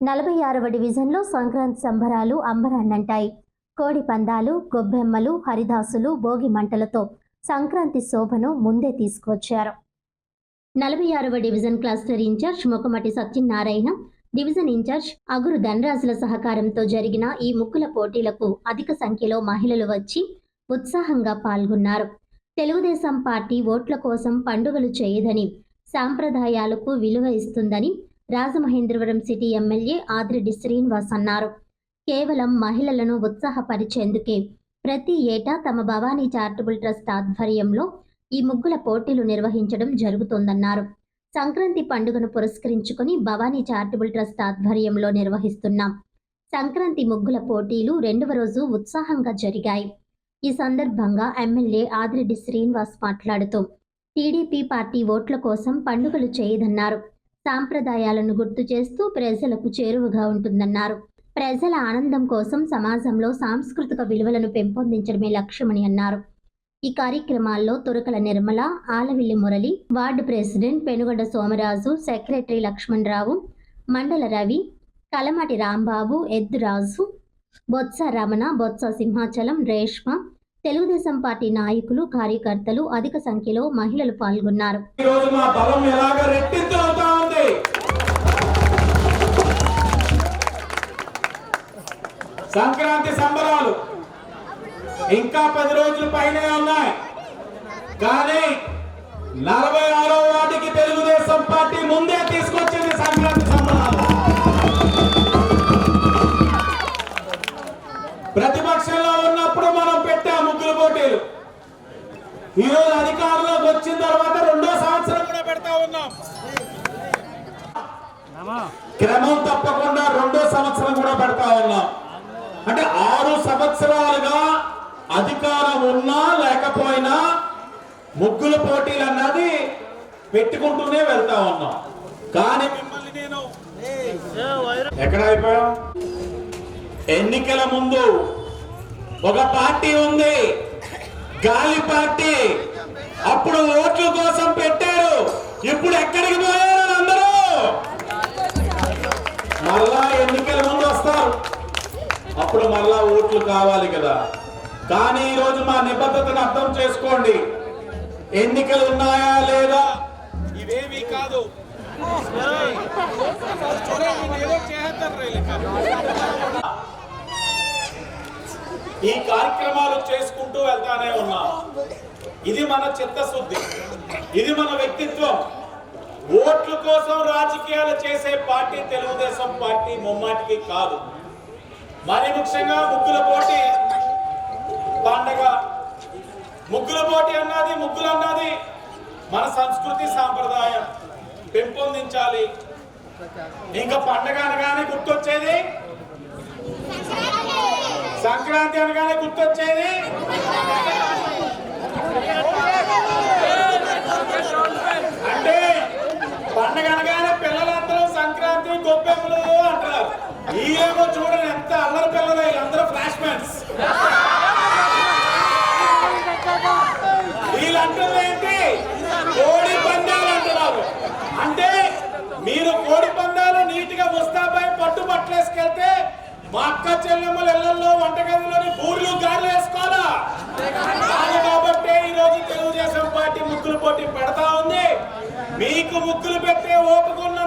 నలభై ఆరవ డివిజన్లో సంక్రాంతి సంబరాలు అంబరాన్నంటాయి. కోడి పందాలు గొబ్బెమ్మలు హరిదాసులు భోగి మంటలతో సంక్రాంతి శోభను ముందే తీసుకువచ్చారు. నలభై ఆరవ division cluster incharge Mukhamati Satyanarayana division incharge Aguru ధనరాజుల సహకారంతో జరిగిన ఈ ముక్కుల పోటీలకు అధిక సంఖ్యలో మహిళలు వచ్చి ఉత్సాహంగా పాల్గొన్నారు. తెలుగుదేశం పార్టీ ఓట్ల కోసం పండుగలు చేయదని సాంప్రదాయాలకు విలువ ఇస్తుందని రాజమహేంద్రవరం సిటీ ఎమ్మెల్యే ఆదిరెడ్డి శ్రీనివాస్ అన్నారు. కేవలం మహిళలను ఉత్సాహపరిచేందుకే ప్రతి ఏటా తమ భవానీ చారిటబుల్ ట్రస్ట్ ఆధ్వర్యంలో ఈ ముగ్గుల పోటీలు నిర్వహించడం జరుగుతోందన్నారు. సంక్రాంతి పండుగను పురస్కరించుకుని భవానీ చారిటబుల్ ట్రస్ట్ ఆధ్వర్యంలో నిర్వహిస్తున్నాం సంక్రాంతి ముగ్గుల పోటీలు రెండవ రోజు ఉత్సాహంగా జరిగాయి. ఈ సందర్భంగా ఎమ్మెల్యే ఆదిరెడ్డి శ్రీనివాస్ మాట్లాడుతూ టీడీపీ పార్టీ ఓట్ల కోసం పండుగలు చేయదన్నారు. సాంప్రదాయాలను గుర్తు చేస్తూ ప్రజలకు చేరువగా ఉంటుందన్నారు. ప్రజల ఆనందం కోసం సమాజంలో సాంస్కృతిక విలువలను పెంపొందించడమే లక్ష్యమని అన్నారు. ఈ కార్యక్రమాల్లో Turakala Nirmala Alavilli Murali ward president Penugonda Somaraju secretary Lakshmanarao Mandala Ravi Kalamati Rambabu Edduraju Botsa Ramana Botsa Simhachalam Reshma Telugu Desam party నాయకులు కార్యకర్తలు అధిక సంఖ్యలో మహిళలు పాల్గొన్నారు. సంక్రాంతి సంబరాలు ఇంకా పది రోజుల పైనే ఉన్నాయి. కానీ నలభై ఆరో వాటికి తెలుగుదేశం పార్టీ ముందే తీసుకొచ్చింది సంక్రాంతి సంబరాలు. ప్రతిపక్షంలో ఉన్నప్పుడు మనం పెట్టాం ముగ్గులు పోటీలు. ఈ రోజు అధికారంలోకి వచ్చిన తర్వాత రెండో సంవత్సరం కూడా పెడతా ఉన్నాం. క్రమం తప్పకుండా రెండో సంవత్సరం కూడా పెడతా ఉన్నాం. అంటే ఆరు సంవత్సరాలుగా అధికారం ఉన్నా లేకపోయినా ముగ్గుల పోటీలు అన్నది పెట్టుకుంటూనే వెళ్తా ఉన్నాం. కానీ మిమ్మల్ని నేను ఎక్కడ అయిపోయాం? ఎన్నికల ముందు ఒక పార్టీ ఉంది. గాలి పార్టీ. అప్పుడు ఓట్ల కోసం పెట్టారు. ఓట్లు కావాలి కదా. కానీ ఈ రోజు మా నిబద్ధతను అర్థం చేసుకోండి. ఎన్నికలు ఉన్నాయా లేదా? ఇవేవి కాదు. ఈ కార్యక్రమాలు చేసుకుంటూ వెళ్తానే ఉన్నా. ఇది మన చిత్తశుద్ధి. ఇది మన వ్యక్తిత్వం. ఓట్ల కోసం రాజకీయాలు చేసే పార్టీ తెలుగుదేశం పార్టీ ముమ్మాటికి కాదు. మరి ముఖ్యంగా ముగ్గుల పోటీ పండగ. ముగ్గుల పోటీ అన్నది ముగ్గులు అన్నది మన సంస్కృతి సాంప్రదాయం. పెంపొందించాలి. ఇంకా పండగ అనగానే గుర్తొచ్చేది? సంక్రాంతి అనగానే గుర్తొచ్చేది? అంటే పండగ అనగానే పిల్లలందరూ సంక్రాంతి గొప్పెములు అంటారు ఈయేమో చూడండి ఎంత అల్లరి పిల్లలు వీళ్ళందరూ ఫ్లాష్ మ్యాన్స్ వీళ్ళంటుంది ఏంటి? కోడి పందాలు అంటున్నారు అంటే మీరు కోడి పందాలు నీట్గా ముస్తాబై పట్టు పట్టలేసుకెళ్తే మా అక్క చెల్లెమ్మల ఇళ్ళలో వంటగదిలోని బూర్లు గాలి వేసుకోవాలా? కాదు కాబట్టి ఈ రోజు తెలుగుదేశం పార్టీ ముగ్గులు పోటీ పెడతా ఉంది. మీకు ముగ్గులు పెట్టే ఓపుకున్న